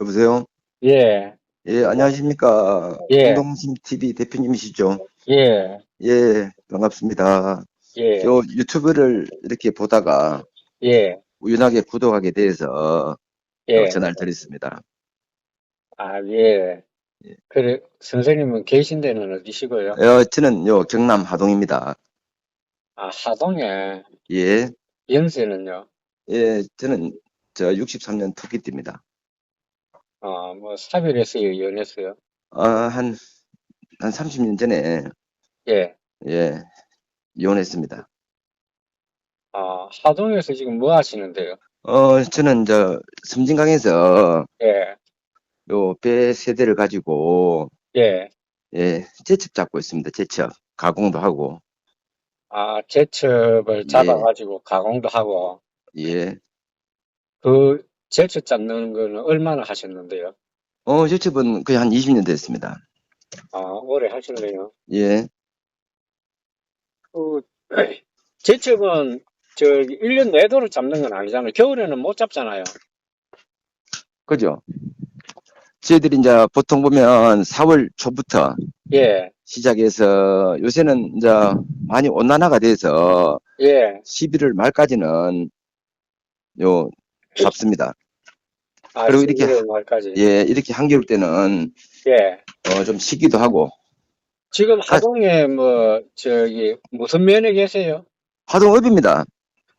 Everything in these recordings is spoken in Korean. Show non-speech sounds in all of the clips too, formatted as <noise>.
여보세요? 예, 예, 안녕하십니까. 예. 공동심 TV 대표님이시죠? 예, 예, 반갑습니다. 예, 저 유튜브를 이렇게 보다가 예, 우연하게 구독하게 돼서 예. 전화를 드렸습니다. 아, 예. 예. 그래, 선생님은 계신 데는 어디시고요? 어, 저는 요 경남 하동입니다. 아, 하동에. 예, 연세는요? 예, 저는 저 63년 토끼띠입니다. 아, 뭐, 사별했어요, 연했어요? 어, 한, 한 30년 전에, 예. 예, 이혼했습니다. 아, 하동에서 지금 뭐 하시는데요? 어, 저는 저 섬진강에서 예, 요 배 세대를 가지고 예. 예, 제첩 잡고 있습니다. 제첩. 가공도 하고. 아, 제첩을 잡아가지고 가공도 하고, 예. 그 제첩 잡는 거는 얼마나 하셨는데요? 어, 제첩은 거의 한 20년 됐습니다. 아, 오래 하셨네요. 예. <clears throat> 그, 제첩은 저기 1년 내도록 잡는 건 아니잖아요. 겨울에는 못 잡잖아요. 그죠? 저희들이 이제 보통 보면 4월 초부터 예, 시작해서 요새는 이제 많이 온난화가 돼서 예. 11월 말까지는 요 잡습니다. 아, 그리고 이렇게 11월 말까지. 예, 이렇게 한겨울 때는 예. 어, 좀 쉬기도 하고. 지금 하동에 뭐 저기 무슨 면에 계세요? 하동업입니다.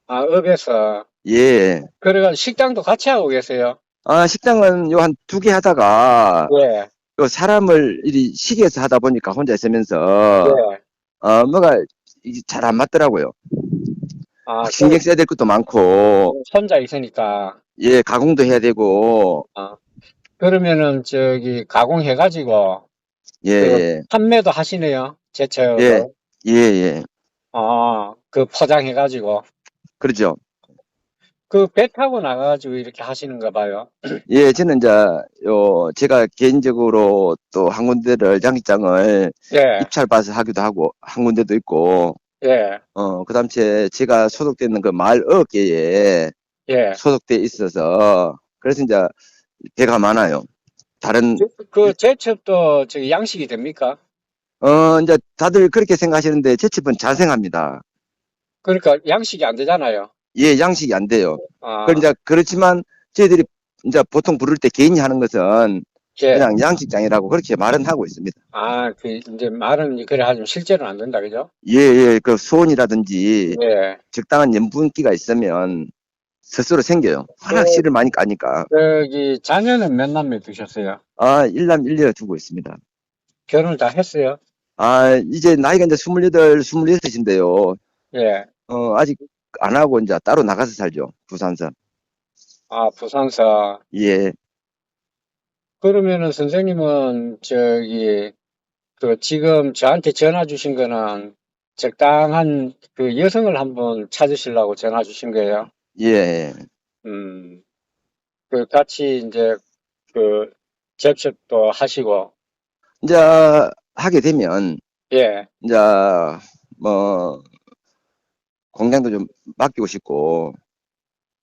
아, 업에서 예. 그래가 식당도 같이 하고 계세요. 아, 식당은 요 한 두 개 하다가 예, 요 사람을 이리 시기해서 하다 보니까 혼자 있으면서 예. 어 뭐가 잘 안 맞더라고요. 아, 신경 써야 될 것도 많고 그 혼자 있으니까 예 가공도 해야 되고 그러면은 저기 가공해가지고 예예 판매도 하시네요. 제철. 예. 예, 예. 아, 그 포장해가지고 그렇죠. 그 배 타고 나가가지고 이렇게 하시는가 봐요. <clears throat> 예 저는 이제 요 제가 개인적으로 또 한 군데를 양식장을 예, 입찰 봐서 하기도 하고 한 군데도 있고 예, 어 그다음 제 제가 소속되는 그 마을 어업계에 예. 소속돼 있어서 그래서 이제 배가 많아요. 다른 그 제첩도 저기 양식이 됩니까? 어, 이제 다들 그렇게 생각하시는데 제첩은 자생합니다. 그러니까 양식이 안 되잖아요. 예, 양식이 안 돼요. 아, 그 이제 그렇지만 저희들이 이제 보통 부를 때 개인이 하는 것은 예. 그냥 양식장이라고 그렇게 말은 하고 있습니다. 아, 그 이제 말은 그래 하지만 실제로는 안 된다, 그죠? 예, 예, 그 수온이라든지 예. 적당한 염분기가 있으면 스스로 생겨요. 워낙 네. 씨를 많이 까니까. 저기 자녀는 몇 남매 두셨어요? 아, 일남 일녀 두고 있습니다. 결혼을 다 했어요? 아, 이제 나이가 이제 28, 26인데요. 예. 어, 아직 안 하고 이제 따로 나가서 살죠. 부산서. 아, 부산서. 예. 그러면은 선생님은 저기 그 지금 저한테 전화 주신 거는 적당한 그 여성을 한번 찾으시려고 전화 주신 거예요. 예. 음. 그 같이 이제 그 접촉도 하시고 이제 하게 되면 예. 이제 뭐 공장도 좀 맡기고 싶고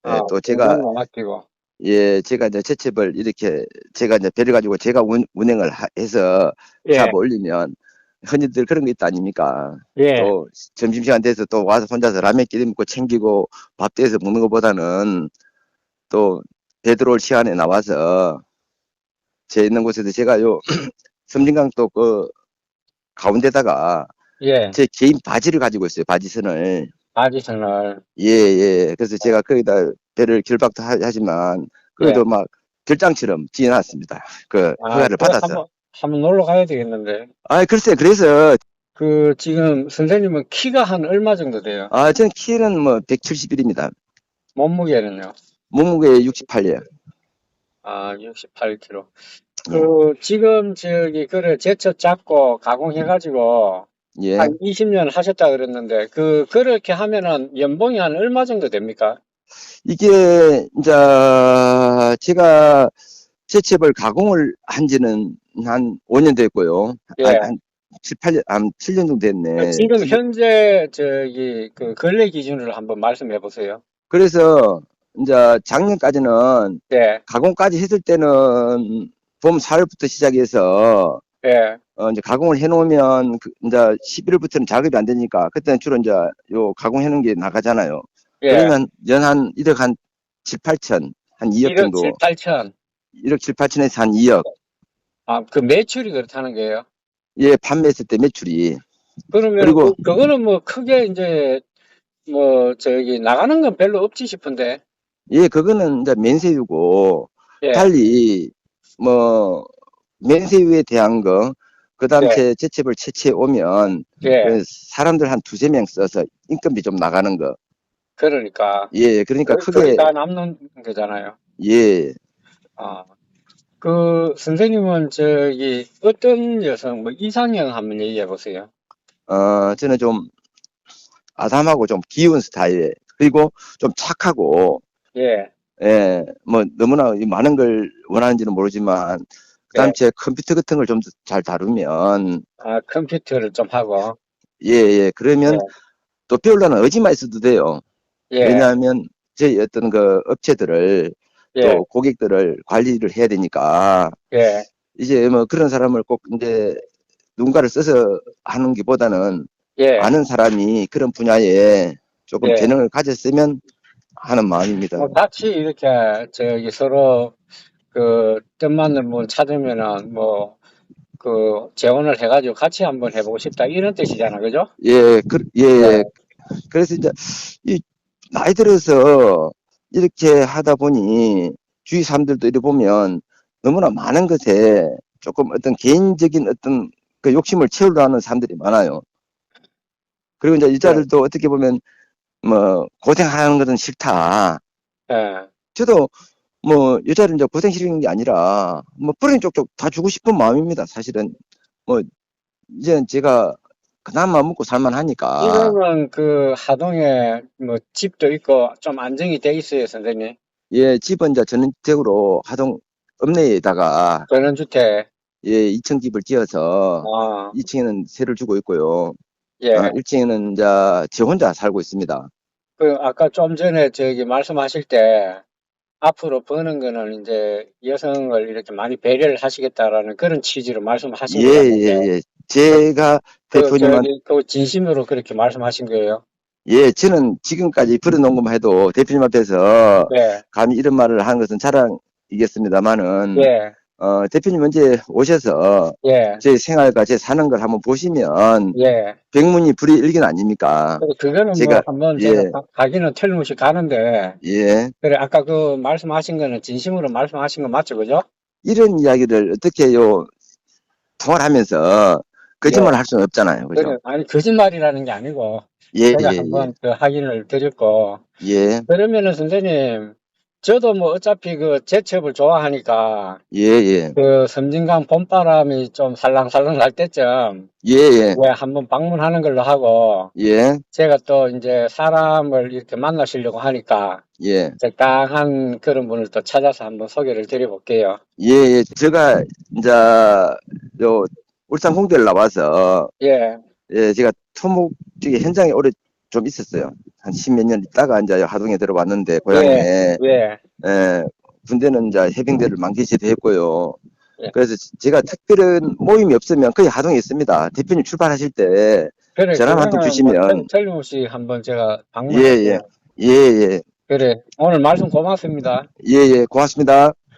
예, 아, 또 제가 공장도 맡기고 예 제가 이제 채첩을 이렇게 제가 이제 배를 가지고 제가 운, 운행을 하- 해서 예. 잡아 올리면 흔히들 그런 거 있다 아닙니까? 예. 또 점심시간 돼서 또 와서 혼자서 라면 끼리 먹고 챙기고 밥 대서 먹는 것보다는 또 배 들어올 시간에 나와서 제 있는 곳에서 제가 요 <clears throat> 섬진강 또그 가운데다가 예. 제 개인 바지를 가지고 있어요. 바지선을. 바지 선을 예, 예. 그래서 제가 거기다 배를 결박도 하- 하지만 그래도 막 결장처럼 지어놨습니다. 그 아, 허가를 받았어. 한번, 한번 놀러 가야 되겠는데. 아, 글쎄, 그래서 그 지금 선생님은 키가 한 얼마 정도 돼요? 아, 전 키는 뭐 171입니다. 몸무게는요? 몸무게 68이에요. 아, 68kg. 그 지금 저기 그래 제철 잡고 가공해가지고 예. 한 20년 하셨다 그랬는데 그 그렇게 하면은 연봉이 한 얼마 정도 됩니까? 이게 이제 제가 제첩을 가공을 한 지는 한 5년 됐고요. 예. 한, 한 7, 8년, 한 7년 정도 됐네. 지금 현재 저기 그 근래 기준으로 한번 말씀해 보세요. 그래서 이제 작년까지는 예, 가공까지 했을 때는 봄 4월부터 시작해서 예, 어, 이제 가공을 해놓으면 그, 이제 11월부터는 작업이 안 되니까 그때는 주로 이제 요 가공해 놓은 게 나가잖아요. 예. 그러면 연한 1억 한 7, 8천, 한 2억 1억 정도, 7, 8천. 1억 7, 8천에서 한 2억. 아, 그 매출이 그렇다는 거예요. 예, 판매했을 때 매출이. 그러면 그리고- 그, 그거는 뭐 크게 이제 뭐 저기 나가는 건 별로 없지 싶은데. 예, 그거는 이제 면세유고, 예. 달리, 뭐, 면세유에 대한 거, 그 다음 네. 에 제첩을 채취해 오면, 예. 그 사람들 한 두세 명 써서 인건비 좀 나가는 거. 그러니까. 예, 그러니까 그- 크게, 다 남는 거잖아요. 예, 아. 그 선생님은 저기 어떤 여성 뭐 이상형 한번 얘기해 보세요. 어, 저는 좀 아담하고 좀 귀여운 스타일, 그리고 좀 착하고, 예. 예, 뭐, 너무나 이 많은 걸 원하는지는 모르지만, 그 다음 네. 제 컴퓨터 같은 걸 좀 잘 다루면, 아, 컴퓨터를 좀 하고. 예, 예, 그러면 네. 또 배우려는 의지만 있어도 돼요. 예. 왜냐하면, 저희 어떤 그 업체들을, 예. 또 고객들을 관리를 해야 되니까, 예. 이제 뭐 그런 사람을 꼭 이제 누군가를 써서 하는 게 보다는 예. 아는 사람이 그런 분야에 조금 예. 재능을 가졌으면 하는 마음입니다. 뭐 같이 이렇게 저기 서로 그 뜻맞는 분 찾으면은 뭐 그 재혼을 해가지고 같이 한번 해보고 싶다 이런 뜻이잖아, 그죠? 예, 그, 예, 네. 그래서 이제 이 나이 들어서 이렇게 하다 보니 주위 사람들도 이래 보면 너무나 많은 것에 조금 어떤 개인적인 어떤 그 욕심을 채우려 하는 사람들이 많아요. 그리고 이제 여자들도 어떻게 보면 뭐 고생하는 것은 싫다. 예. 저도 뭐 여자를 이제 고생 싫은 게 아니라 뭐 뿌리 쪽쪽 다 주고 싶은 마음입니다. 사실은 뭐 이제 제가 그나마 먹고 살만하니까. 지금은 그 하동에 뭐 집도 있고 좀 안정이 돼 있어요, 선생님. 예, 집은 이제 전원적으로 하동 읍내에다가 전원주택. 예, 2층 집을 지어서 아, 2층에는 세를 주고 있고요. 예. 아, 1층에는 이제 제 혼자 살고 있습니다. 그 아까 좀 전에 저기 말씀하실 때 앞으로 버는 거는 이제 여성을 이렇게 많이 배려를 하시겠다라는 그런 취지로 말씀하신 예, 것 예, 같은데 예. 제가 그, 대표님한 저기 그 진심으로 그렇게 말씀하신 거예요. 예, 저는 지금까지 벌어놓은 것만 해도 대표님 앞에서 네, 감히 이런 말을 하는 것은 자랑이겠습니다만은 예, 어, 대표님 언제 오셔서 예, 제 생활과 제 사는 걸 한번 보시면 예. 백문이 불여일견 아닙니까? 그- 그거는 뭐 제가- 한번 예. 제가 가- 가기는 틀림없이 가는데 예. 그래 아까 그 말씀하신 거는 진심으로 말씀하신 거 맞죠, 그죠? 이런 이야기를 어떻게 요 통화를 하면서 거짓말 할 수는 없잖아요. 그죠? 그래, 아니 거짓말이라는 게 아니고 예, 제가 예, 한번 그 확인을 드렸고 예. 예, 그러면은 선생님 저도 뭐 어차피 그 제첩을 좋아하니까 예, 예, 그 섬진강 봄바람이 좀 살랑살랑 날 때쯤 예, 예, 왜 한번 방문하는 걸로 하고 예, 제가 또 이제 사람을 이렇게 만나시려고 하니까 예, 적당한 그런 분을 또 찾아서 한번 소개를 드려볼게요. 예, 예. 제가 이제 요 울산 공대를 나와서 예, 예, 제가 토목 쪽에 현장에 오래 좀 있었어요. 한 십몇 년 있다가 이제 하동에 들어왔는데 고향에 예, 예, 군대는 이제 해병대를 만기시도 했고요. 예. 그래서 제가 특별한 모임이 없으면 거의 하동에 있습니다. 대표님 출발하실 때, 그래. 전화 한통 주시면. 뭐 틀- 틀림없이 한번 제가 방문. 예, 예. 예, 예, 그래. 오늘 말씀 고맙습니다. 예, 예, 고맙습니다.